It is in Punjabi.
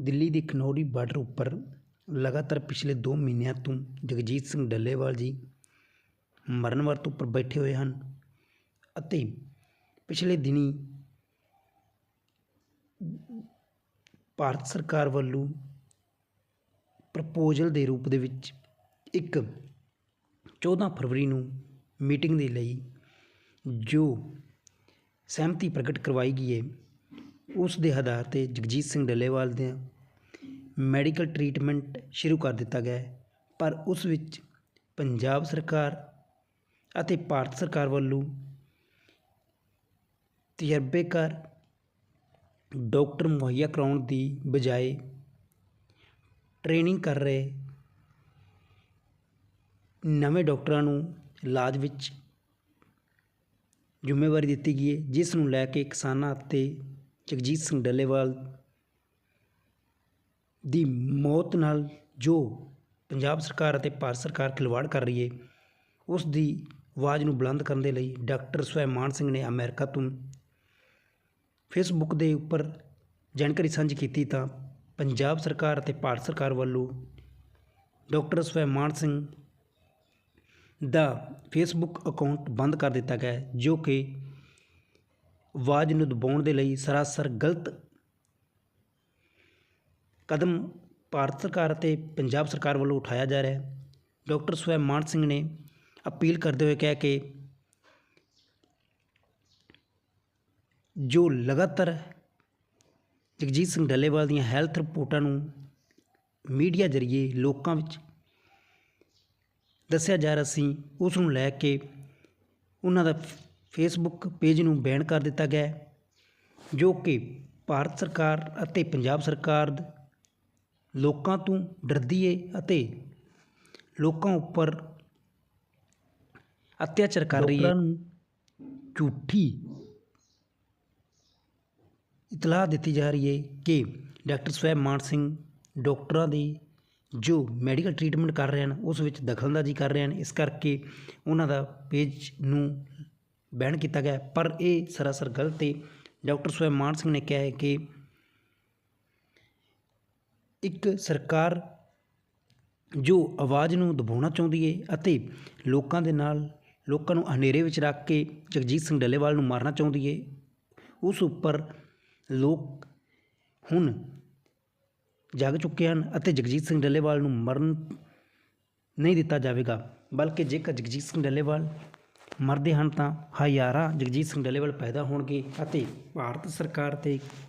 ਦਿੱਲੀ ਦੇ ਖਨੌਰੀ ਬਾਰਡਰ ਉੱਪਰ ਲਗਾਤਾਰ ਪਿਛਲੇ ਦੋ ਮਹੀਨਿਆਂ ਤੋਂ ਜਗਜੀਤ ਸਿੰਘ ਡੱਲੇਵਾਲ ਜੀ ਮਰਨ ਵਰਤ ਉੱਪਰ ਬੈਠੇ ਹੋਏ ਹਨ ਅਤੇ ਪਿਛਲੇ ਦਿਨੀ ਭਾਰਤ ਸਰਕਾਰ ਵੱਲੋਂ ਪ੍ਰਪੋਜ਼ਲ ਦੇ ਰੂਪ ਦੇ ਵਿੱਚ ਇੱਕ 14 ਫਰਵਰੀ ਨੂੰ ਮੀਟਿੰਗ ਦੇ ਲਈ ਜੋ ਸਹਿਮਤੀ ਪ੍ਰਗਟ ਕਰਵਾਈ ਗਈ ਹੈ ਉਸ ਦੇ ਆਧਾਰ ਤੇ ਜਗਜੀਤ ਸਿੰਘ ਡੱਲੇਵਾਲ ਦੇ ਮੈਡੀਕਲ ਟਰੀਟਮੈਂਟ ਸ਼ੁਰੂ ਕਰ ਦਿੱਤਾ ਗਿਆ ਪਰ ਉਸ ਵਿੱਚ ਪੰਜਾਬ ਸਰਕਾਰ ਅਤੇ ਭਾਰਤ ਸਰਕਾਰ ਵੱਲੋਂ ਤਜਰਬੇਕਾਰ ਡਾਕਟਰ ਮੁਹੱਈਆ ਕਰਾਉਣ ਦੀ ਬਜਾਏ ਟ੍ਰੇਨਿੰਗ ਕਰ ਰਹੇ ਨਵੇਂ ਡਾਕਟਰਾਂ ਨੂੰ ਇਲਾਜ ਵਿੱਚ ਜ਼ਿੰਮੇਵਾਰੀ ਦਿੱਤੀ ਗਈ ਹੈ, ਜਿਸ ਨੂੰ ਲੈ ਕੇ ਕਿਸਾਨਾਂ ਅਤੇ ਜਗਜੀਤ ਸਿੰਘ ਡੱਲੇਵਾਲ ਦੀ ਮੌਤ ਨਾਲ ਜੋ ਪੰਜਾਬ ਸਰਕਾਰ ਅਤੇ ਭਾਰਤ ਸਰਕਾਰ ਖਿਲਵਾੜ ਕਰ ਰਹੀ ਹੈ, ਉਸ ਦੀ ਆਵਾਜ਼ ਨੂੰ ਬੁਲੰਦ ਕਰਨ ਦੇ ਲਈ ਡਾਕਟਰ ਸੁਭੈਮਾਨ ਸਿੰਘ ਨੇ ਅਮਰੀਕਾ ਤੋਂ ਫੇਸਬੁੱਕ ਦੇ ਉੱਪਰ ਜਾਣਕਾਰੀ ਸਾਂਝੀ ਕੀਤੀ ਤਾਂ ਪੰਜਾਬ ਸਰਕਾਰ ਅਤੇ ਭਾਰਤ ਸਰਕਾਰ ਵੱਲੋਂ ਡਾਕਟਰ ਸੁਭੈਮਾਨ ਸਿੰਘ ਦਾ ਫੇਸਬੁੱਕ ਅਕਾਊਂਟ ਬੰਦ ਕਰ ਦਿੱਤਾ ਗਿਆ ਜੋ ਕਿ ਆਵਾਜ਼ ਨੂੰ ਦਬਾਉਣ ਦੇ ਲਈ ਸਰਾਸਰ ਗਲਤ ਕਦਮ ਭਾਰਤ ਸਰਕਾਰ ਅਤੇ ਪੰਜਾਬ ਸਰਕਾਰ ਵੱਲੋਂ ਉਠਾਇਆ ਜਾ ਰਿਹਾ ਹੈ। ਡਾਕਟਰ ਮਾਨ ਸਿੰਘ ਨੇ ਅਪੀਲ ਕਰਦੇ ਹੋਏ ਕਿਹਾ ਕਿ ਜੋ ਲਗਾਤਾਰ ਜਗਜੀਤ ਸਿੰਘ ਡੱਲੇਵਾਲ ਦੀਆਂ ਹੈਲਥ ਰਿਪੋਰਟਾਂ ਨੂੰ ਮੀਡੀਆ ਜ਼ਰੀਏ ਲੋਕਾਂ ਵਿੱਚ ਦੱਸਿਆ ਜਾ ਰਿਹਾ ਸੀ, ਉਸ ਨੂੰ ਲੈ ਕੇ ਉਹਨਾਂ ਦਾ ਫੇਸਬੁੱਕ ਪੇਜ ਨੂੰ ਬੈਨ ਕਰ ਦਿੱਤਾ ਗਿਆ ਹੈ, ਜੋ ਕਿ ਭਾਰਤ ਸਰਕਾਰ ਅਤੇ ਪੰਜਾਬ ਸਰਕਾਰ ਲੋਕਾਂ ਤੋਂ ਡਰਦੀ ਹੈ ਅਤੇ ਲੋਕਾਂ ਉੱਪਰ ਅਤਿਆਚਾਰ ਕਰ ਰਹੀ ਹੈ ਝੂਠੀ ਇਤਲਾਹ ਦਿੱਤੀ ਜਾ ਰਹੀ ਹੈ ਕਿ ਡਾਕਟਰ ਸਵੈ ਮਾਨ ਸਿੰਘ ਡਾਕਟਰਾਂ ਦੀ ਜੋ ਮੈਡੀਕਲ ਟ੍ਰੀਟਮੈਂਟ ਕਰ ਰਹੇ ਹਨ ਉਸ ਵਿੱਚ ਦਖਲਅੰਦਾਜ਼ੀ ਕਰ ਰਹੇ ਹਨ। ਇਸ ਕਰਕੇ ਉਹਨਾਂ ਦਾ ਪੇਜ ਨੂੰ ਬੈਨ ਕੀਤਾ ਗਿਆ ਪਰ ਇਹ ਸਰਾਸਰ ਗਲਤ ਹੈ ਡਾਕਟਰ ਸਵੈ ਮਾਨ ਸਿੰਘ ਨੇ ਕਿਹਾ ਹੈ ਕਿ ਇੱਕ ਸਰਕਾਰ ਜੋ ਆਵਾਜ਼ ਨੂੰ ਦਬਾਉਣਾ ਚਾਹੁੰਦੀ ਹੈ ਅਤੇ ਲੋਕਾਂ ਦੇ ਨਾਲ, ਲੋਕਾਂ ਨੂੰ ਹਨੇਰੇ ਵਿੱਚ ਰੱਖ ਕੇ ਜਗਜੀਤ ਸਿੰਘ ਡੱਲੇਵਾਲ ਨੂੰ ਮਾਰਨਾ ਚਾਹੁੰਦੀ ਹੈ ਉਸ ਉੱਪਰ ਲੋਕ ਹੁਣ ਜਾਗ ਚੁੱਕੇ ਹਨ ਅਤੇ ਜਗਜੀਤ ਸਿੰਘ ਡੱਲੇਵਾਲ ਨੂੰ ਮਰਨ ਨਹੀਂ ਦਿੱਤਾ ਜਾਵੇਗਾ। ਬਲਕਿ ਜੇਕਰ ਜਗਜੀਤ ਸਿੰਘ ਡੱਲੇਵਾਲ ਮਰਦੇ ਹਨ ਤਾਂ ਹਜ਼ਾਰਾਂ ਜਗਜੀਤ ਸਿੰਘ ਡੱਲੇਵਾਲ ਪੈਦਾ ਹੋਣਗੇ ਅਤੇ ਭਾਰਤ ਸਰਕਾਰ ਤੇ